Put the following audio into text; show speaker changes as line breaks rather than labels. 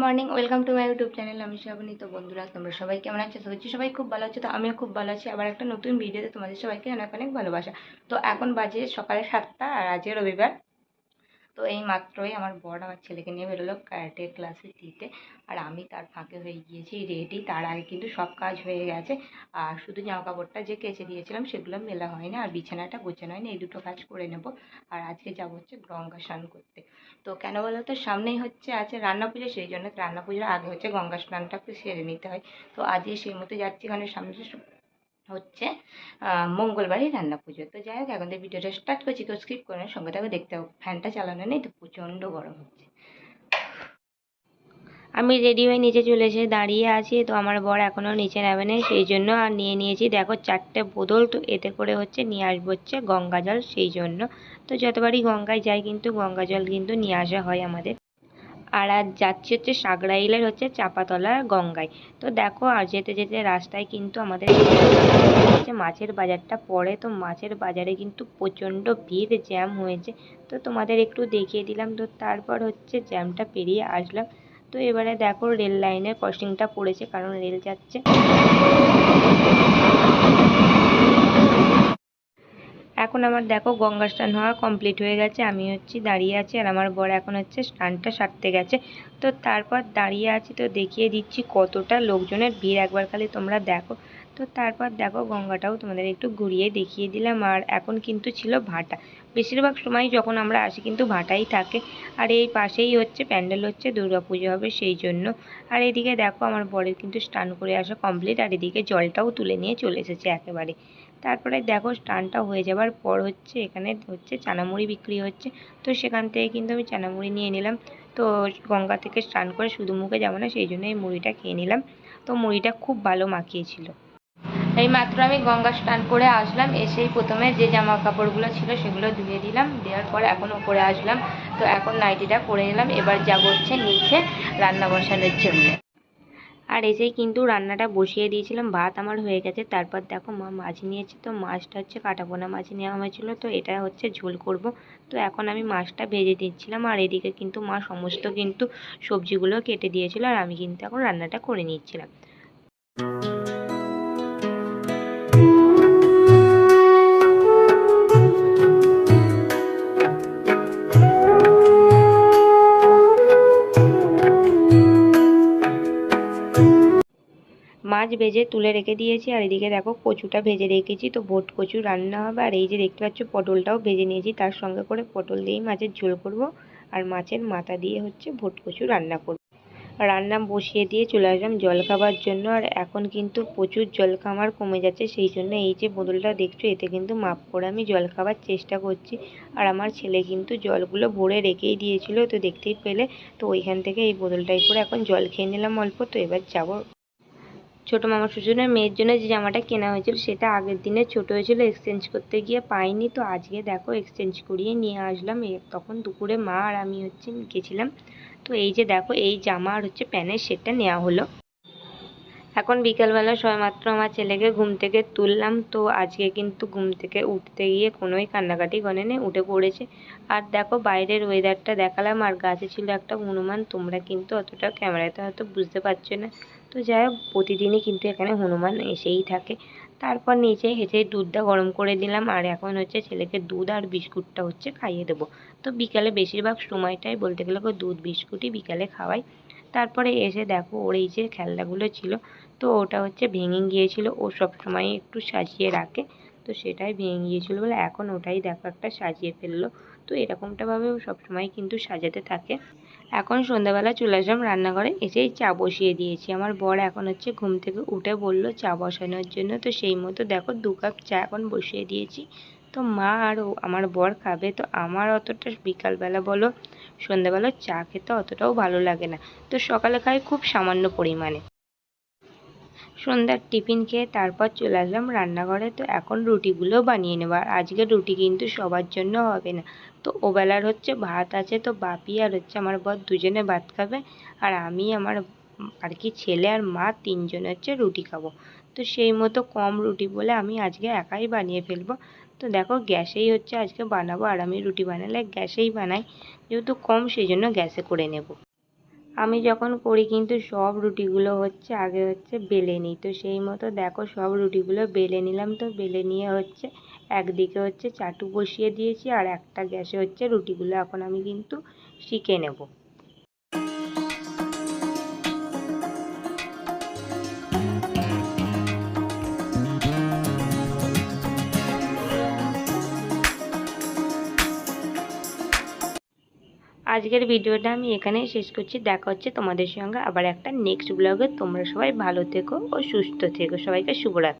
Morning, welcome to my YouTube channel, আমি শ্রাবণী তো বন্ধুরা, তোমরা সবাই কেমন আছো? তো হচ্ছে সবাই খুব ভালো আছো, তো আমিও খুব ভালো আছি। আবার একটা নতুন ভিডিওতে তোমাদের সবাইকে অনেক অনেক ভালোবাসা। তো এখন বাজে সকালে সাতটা আর আজকে রবিবার। তো এই মাত্রই আমার বড় আমার ছেলেকে নিয়ে বেরোলো ক্যারাটে ক্লাসে দিতে। আর আমি তার ফাঁকে হয়ে গিয়েছি রেডি তার আগে কিন্তু সব কাজ হয়ে গেছে। আর শুধু জামা কাপড়টা যে কেচে দিয়েছিলাম সেগুলো মেলা হয়নি আর বিছানাটা গোছানো হয়নি, এই দুটো কাজ করে নেব। আর আজকে যাব হচ্ছে গঙ্গা স্নান করতে। তো কেন বলো তো, সামনেই হচ্ছে আছে রান্না পুজো, সেই জন্য রান্না পুজোর আগে হচ্ছে গঙ্গা স্নানটা একটু সেরে নিতে হয়। তো আজকে সেই মতো যাচ্ছি এখানে সামনে। হচ্ছে মঙ্গলবারই রান্না পুজো। তো যাই হোক, এখন তো ভিডিওটা স্টার্ট করছি কেউ স্কিপ করে না সঙ্গে থাকো, দেখতে হবে ফ্যানটা চালানো নেই, তো প্রচণ্ড গরম হচ্ছে। আমি রেডি হয়ে নিচে চলে এসে দাঁড়িয়ে আছি, তো আমার বর এখনও নিচে নেবে নেই, সেই জন্য আর নিয়ে নিয়েছি, দেখো চারটে বোতল, তো এতে করে হচ্ছে নিয়ে আসব হচ্ছে গঙ্গা জল, সেই জন্য। তো যতবারই গঙ্গায় যাই কিন্তু, গঙ্গা জল কিন্তু নিয়ে আসা হয় আমাদের। আর আজ যাচ্ছি হচ্ছে সাগরাইলের হচ্ছে চাপাতলার গঙ্গায়। তো দেখো, আর যেতে যেতে রাস্তায় কিন্তু আমাদের হচ্ছে মাছের বাজারটা পড়ে। তো মাছের বাজারে কিন্তু প্রচণ্ড ভিড়, জ্যাম হয়েছে। তো তোমাদের একটু দেখিয়ে দিলাম। তো তারপর হচ্ছে জ্যামটা পেরিয়ে আসলাম। তো এবারে দেখো রেল লাইনের ক্রসিংটা পড়েছে, কারণ রেল যাচ্ছে। এখন আমার দেখো গঙ্গা স্নান হওয়া কমপ্লিট হয়ে গেছে, আমি হচ্ছি দাঁড়িয়ে আছি আর আমার বর এখন হচ্ছে স্নানটা সারতে গেছে। তো তারপর দাঁড়িয়ে আছি তো দেখিয়ে দিচ্ছি কতটা লোকজনের ভিড়, একবার খালি তোমরা দেখো। তো তারপর দেখো গঙ্গাটাও তোমাদের একটু ঘুরিয়ে দেখিয়ে দিলাম আর এখন কিন্তু ছিল ভাটা। বেশিরভাগ সময় যখন আমরা আসি কিন্তু ভাটাই থাকে আর এই পাশেই হচ্ছে প্যান্ডেল হচ্ছে পুজো হবে সেই জন্য। আর এদিকে দেখো আমার বরের কিন্তু স্নান করে আসা কমপ্লিট আর এদিকে জলটাও তুলে নিয়ে চলে এসেছে একেবারে। তারপরে দেখো স্নানটা হয়ে যাওয়ার পর হচ্ছে এখানে হচ্ছে চানামুড়ি বিক্রি হচ্ছে। তো সেখান থেকে কিন্তু আমি চানামুড়ি নিয়ে নিলাম। তো গঙ্গা থেকে স্নান করে শুধু মুখে যাব না, সেই জন্য এই মুড়িটা খেয়ে নিলাম। তো মুড়িটা খুব ভালো মাখিয়েছিল। এই মাত্র আমি গঙ্গা স্নান করে আসলাম। এসেই প্রথমে যে জামা কাপড়গুলো ছিল সেগুলো ধুয়ে দিলাম। দেওয়ার পর এখন উপরে আসলাম। তো এখন নাইটিটা করে নিলাম। এবার যাব হচ্ছে নিচে রান্না বসানোর জন্য। আর এসেই কিন্তু রান্নাটা বসিয়ে দিয়েছিলাম। ভাত আমার হয়ে গেছে। তারপর দেখো মা মাছ নিয়েছে তো মাছটা হচ্ছে কাটাপোনা মাছ নেওয়া হয়েছিল। তো এটা হচ্ছে ঝোল করব। তো এখন আমি মাছটা ভেজে দিচ্ছিলাম। আর এদিকে কিন্তু মা সমস্ত কিন্তু সবজিগুলো কেটে দিয়েছিল। আর আমি কিন্তু এখন রান্নাটা করে নিচ্ছিলাম। মাছ ভেজে তুলে রেখে দিয়েছি। আর এদিকে দেখো কচুটা ভেজে রেখেছি। তো ভোট কচু রান্না হবে। আর এই যে দেখতে পাচ্ছ পটলটাও ভেজে নিয়েছি। তার সঙ্গে করে পটল দিয়েই মাছের ঝোল করব। আর মাছের মাথা দিয়ে হচ্ছে ভোট কচু রান্না করব। রান্না বসিয়ে দিয়ে চলে আসলাম জল খাবার জন্য। আর এখন কিন্তু প্রচুর জল খাবার কমে যাচ্ছে। সেই জন্য এই যে বোতলটা দেখছ, এতে কিন্তু মাপ করে আমি জল খাবার চেষ্টা করছি। আর আমার ছেলে কিন্তু জলগুলো ভরে রেখেই দিয়েছিল। তো দেখতেই পেলে। তো ওইখান থেকে এই বোতলটাই করে এখন জল খেয়ে নিলাম অল্প। তো এবার যাব ছোটো মামা শ্বশুরের মেয়ের জন্য যে জামাটা কেনা হয়েছিল সেটা আগের দিনে ছোট হয়েছিল এক্সচেঞ্জ করতে গিয়ে পাইনি। তো আজকে দেখো এক্সচেঞ্জ করিয়ে নিয়ে আসলাম। তখন দুপুরে মা আর আমি হচ্ছে গেছিলাম। তো এই যে দেখো, এই জামা আর হচ্ছে প্যান্টের সেটটা নেওয়া হলো। এখন বিকালবেলা সবেমাত্র আমার ছেলেকে ঘুম থেকে তুললাম, তো আজকে কিন্তু ঘুম থেকে উঠতে গিয়ে কোনোই কান্নাকাটি গনেনি উঠে পড়েছে। আর দেখো বাইরের ওয়েদারটা দেখালাম, আর গাছে ছিল একটা হনুমান, তোমরা কিন্তু অতটা ক্যামেরাতে হয়তো বুঝতে পারছ না। তো যাই হোক, প্রতিদিনই কিন্তু এখানে হনুমান এসেই থাকে। তারপর নিচে হেঁটে দুধটা গরম করে দিলাম, আর এখন হচ্ছে ছেলেকে দুধ আর বিস্কুটটা হচ্ছে খাইয়ে দেবো। তো বিকালে বেশিরভাগ সময়টাই বলতে গেলে দুধ, বিস্কুটই বিকালে খাওয়াই। তারপরে এসে দেখো ওর এই যে খেলনাগুলো ছিল, তো ওটা হচ্ছে ভেঙে গিয়েছিল। ও সব সময় একটু সাজিয়ে রাখে, তো সেটাই ভেঙে গিয়েছিল বলে এখন ওটাই দেখো একটা সাজিয়ে ফেলল। তো এরকমটাভাবে সবসময় কিন্তু সাজাতে থাকে। এখন সন্ধ্যাবেলা চলে আসলাম রান্নাঘরে এসেই চা বসিয়ে দিয়েছি। আমার বর এখন হচ্ছে ঘুম থেকে উঠে বলল, চা বসানোর জন্য তো সেই মতো দেখো দু কাপ চা এখন বসিয়ে দিয়েছি। তো মা আর ও, আমার বর খাবে, তো আমার অতটা বিকালবেলা বলো সন্ধ্যাবেলা চা খেতে অতটাও ভালো লাগে না। তো সকালে খাই খুব সামান্য পরিমাণে। সন্ধ্যার টিফিন খেয়ে তারপর চলে আসলাম রান্নাঘরে। তো এখন রুটিগুলো বানিয়ে নেব। আর আজকে রুটি কিন্তু সবার জন্য হবে না। তো ওবেলার হচ্ছে ভাত আছে, তো বাপি আর হচ্ছে আমার বর দুজনে ভাত খাবে। আর আমি আমার আর কি ছেলে আর মা তিনজন হচ্ছে রুটি খাব। তো সেই মতো কম রুটি বলে আমি আজকে একাই বানিয়ে ফেলব। তো দেখো গ্যাসেই হচ্ছে আজকে বানাবো আর আমি রুটি বানালে গ্যাসেই বানাই, যেহেতু কম সেই জন্য গ্যাসে করে নেব। আমি যখন করি কিন্তু সব রুটিগুলো হচ্ছে আগে হচ্ছে বেলে নিই। তো সেই মতো দেখো সব রুটিগুলো বেলে নিলাম তো বেলে নিয়ে হচ্ছে একদিকে হচ্ছে চাটু বসিয়ে দিয়েছি আর একটা গ্যাসে হচ্ছে রুটিগুলো। এখন আমি কিন্তু শিখে নেব। আজকের ভিডিওটা আমি এখানেই শেষ করছি। দেখা হচ্ছে তোমাদের সঙ্গে আবার একটা নেক্সট ব্লগে তোমরা সবাই ভালো থেকো ও সুস্থ থেকো। সবাইকে শুভরাত্রি।